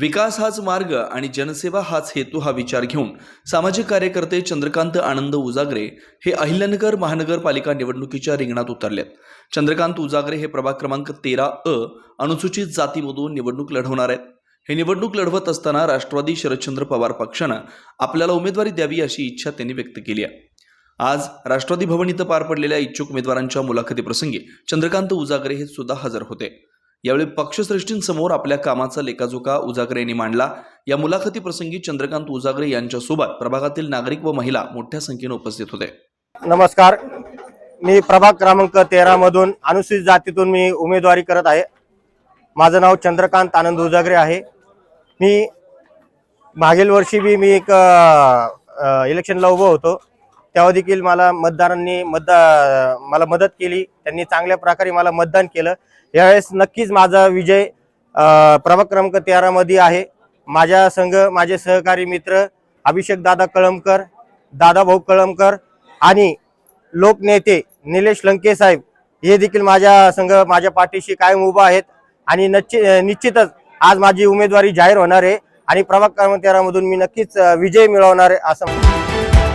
विकास हाच मार्ग आणि जनसेवा हाच हेतू हा विचार घेऊन सामाजिक कार्यकर्ते चंद्रकांत आनंद उजागरे हे अहिल्यानगर महानगरपालिका निवडणुकीच्या रिंगणात उतरलेत. चंद्रकांत उजागरे हे प्रभाग क्रमांक तेरा अ अनुसूचित जातीमधून निवडणूक लढवणार आहेत. हे निवडणूक लढवत असताना राष्ट्रवादी शरदचंद्र पवार पक्षानं आपल्याला उमेदवारी द्यावी अशी इच्छा त्यांनी व्यक्त केली आहे. आज राष्ट्रवादी भवन इथं पार पडलेल्या इच्छुक उमेदवारांच्या मुलाखतीप्रसंगी चंद्रकांत उजागरे हे सुद्धा हजर होते. यावेळी पक्षश्रेष्ठींसमोर आपल्या कामाचा लेखाजोखा उजागरे यांनी मांडला. या मुलाखतीप्रसंगी चंद्रकांत उजागरे यांच्यासोबत प्रभागातील नागरिक व महिला मोठ्या संख्येने उपस्थित होते. नमस्कार. मी प्रभाग क्रमांक तेरा मधून अनुसूचित जातीतून मी उमेदवारी करत आहे. माझं नाव चंद्रकांत आनंद उजागरे आहे. मी मागील वर्षी बी मी एक इलेक्शनला उभं होतो. तेव्हा देखील मला मतदारांनी मतदा मला मदत केली. त्यांनी चांगल्या प्रकारे मला मतदान केलं. यावेळेस नक्कीच माझा विजय प्रभाग क्रमांक तेरामध्ये आहे. माझ्या संघ माझे सहकारी मित्र अभिषेक दादा कळमकर दादाभाऊ कळमकर आणि लोकनेते निलेश लंके साहेब हे देखील माझ्या संघ माझ्या पाठीशी कायम उभा आहेत आणि नच्ची निश्चितच आज माझी उमेदवारी जाहीर होणार आहे आणि प्रभाग क्रमांक तेरामधून मी नक्कीच विजय मिळवणार आहे असं